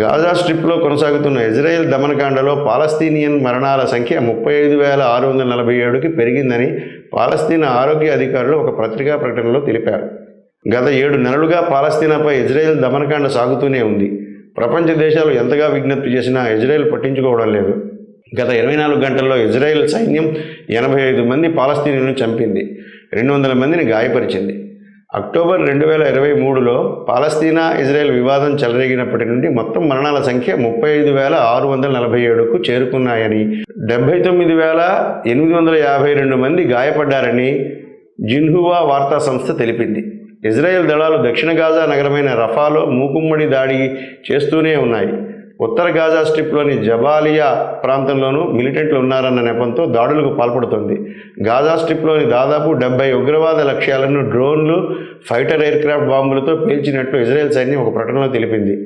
Gaza స్ట్రిప్లో కొనసాగుతున్న Israel దమనకాండలో Palestinian మరణాల సంఖ్య ముప్పై ఐదు వేల ఆరు వందల నలభై ఏడుకి పెరిగిందని పాలస్తీనా ఆరోగ్య అధికారులు ఒక పత్రికా ప్రకటనలో తెలిపారు. గత ఏడు నెలలుగా పాలస్తీనాపై ఇజ్రాయెల్ దమనకాండ సాగుతూనే ఉంది. ప్రపంచ దేశాలు ఎంతగా విజ్ఞప్తి చేసినా ఇజ్రాయెల్ పట్టించుకోవడం లేదు. గత ఇరవై నాలుగు గంటల్లో ఇజ్రాయెల్ సైన్యం ఎనభై ఐదు మంది పాలస్తీనియన్ను చంపింది. రెండు వందల మందిని గాయపరిచింది. అక్టోబర్ రెండు వేల ఇరవై మూడులో పాలస్తీనా ఇజ్రాయెల్ వివాదం చెలరేగినప్పటి నుండి మొత్తం మరణాల సంఖ్య ముప్పై ఐదు వేల ఆరు వందల నలభై ఏడుకు చేరుకున్నాయని డెబ్బై తొమ్మిది వేల ఎనిమిది వందల యాభై రెండు మంది గాయపడ్డారని జిన్హువా వార్తా సంస్థ తెలిపింది. ఇజ్రాయెల్ దళాలు దక్షిణ గాజా నగరమైన రఫాలో మూకుమ్మడి దాడి చేస్తూనే ఉన్నాయి. ఉత్తర గాజా స్ట్రిప్లోని జబాలియా ప్రాంతంలోనూ మిలిటెంట్లు ఉన్నారన్న నెపంతో దాడులకు పాల్పడుతోంది. గాజా స్ట్రిప్లోని దాదాపు డెబ్బై ఉగ్రవాద లక్ష్యాలను డ్రోన్లు ఫైటర్ ఎయిర్క్రాఫ్ట్ బాంబులతో పేల్చినట్లు ఇజ్రాయెల్ సైన్యం ఒక ప్రకటనలో తెలిపింది.